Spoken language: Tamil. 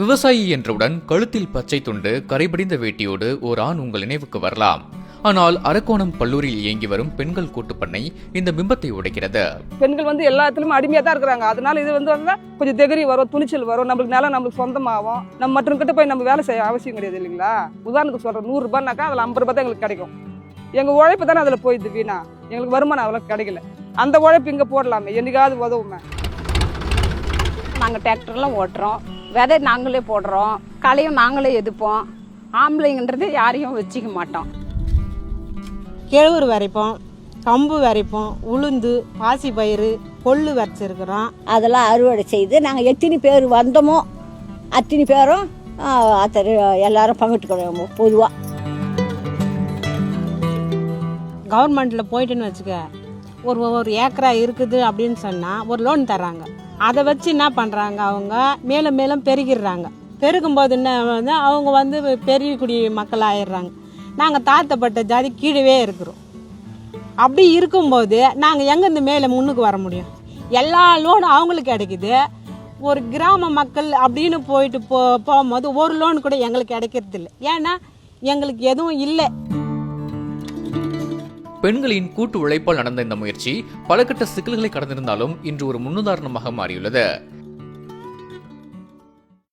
விவசாயி என்றவுடன் கழுத்தில் பச்சை துண்டு கரைபடிந்த வேட்டியோடு ஓர் ஆண் உங்கள் நினைவுக்கு வரலாம். ஆனால் அரக்கோணம் பல்லூரில் இயங்கி வரும் பெண்கள் கூட்டுப்பண்ணை இந்த பிம்பத்தை உடைக்கிறது. பெண்கள் வந்து எல்லாத்துலயும் அடிமையாக தான் இருக்கிறாங்க. அதனால இது வந்து வந்தா கொஞ்சம் திகரி வரும் துணிச்சல் வரும். நம்மளுக்கு நிலம் நம்மளுக்கு சொந்தமாகும். நம்ம மற்றவங்கிட்ட போய் நம்ம வேலை செய்ய அவசியம் கிடையாது இல்லைங்களா? உதாரணத்துக்கு சொல்கிறேன் நூறுரூபானாக்கா அதில் ஐம்பது ரூபாய் தான் எங்களுக்கு கிடைக்கும். எங்கள் உழைப்பு தானே அதில் போயிடுது வீணா? எங்களுக்கு வருமானம் அவ்வளோ கிடைக்கல. அந்த உழைப்பு இங்கே போடலாமே. என்னைக்காவது உதவுமே. நாங்கள் டிராக்டர்லாம் ஓட்டுறோம். விதை நாங்களே போடுறோம் களையும் நாங்களே எதுப்போம். ஆம்பளைங்கன்றது யாரையும் வச்சுக்க மாட்டோம். கிழவுரு வரைப்போம் கம்பு வரைப்போம் உளுந்து பாசி பயிறு கொள்ளு வரைச்சிருக்கிறோம் அதெல்லாம் அறுவடை செய்து நாங்கள் எத்தனை பேர் வந்தோமோ அத்தனை பேரும் அத்தனை எல்லாரும் பங்கிட்டுக்கிறோம் பொதுவாக கவர்மெண்ட்டில் போயிட்டுன்னு வச்சுக்க ஒரு ஒரு ஏக்கரா இருக்குது அப்படின்னு சொன்னால் ஒரு லோன் தராங்க அதை வச்சு என்ன பண்ணுறாங்க அவங்க? மேலும் மேலும் பெருகிடுறாங்க. பெருகும்போது என்ன வந்து அவங்க வந்து பெரிய குடி மக்கள் ஆயிடுறாங்க நாங்கள் தாழ்த்தப்பட்ட ஜாதி கீழவே இருக்கிறோம். அப்படி இருக்கும்போது நாங்கள் எங்கேருந்து மேலே முன்னுக்கு வர முடியும்? எல்லா லோனும் அவங்களுக்கு கிடைக்குது. ஒரு கிராம மக்கள் அப்படின்னு போயிட்டு போ போகும்போது ஒரு லோன் கூட எங்களுக்கு கிடைக்கிறது இல்லை ஏன்னா எங்களுக்கு எதுவும் இல்லை. பெண்களின் கூட்டு உழைப்பால் நடந்த இந்த முயற்சி பல கட்ட சிக்கல்களை கடந்திருந்தாலும் இன்று ஒரு முன்னுதாரணமாக மாறியுள்ளது.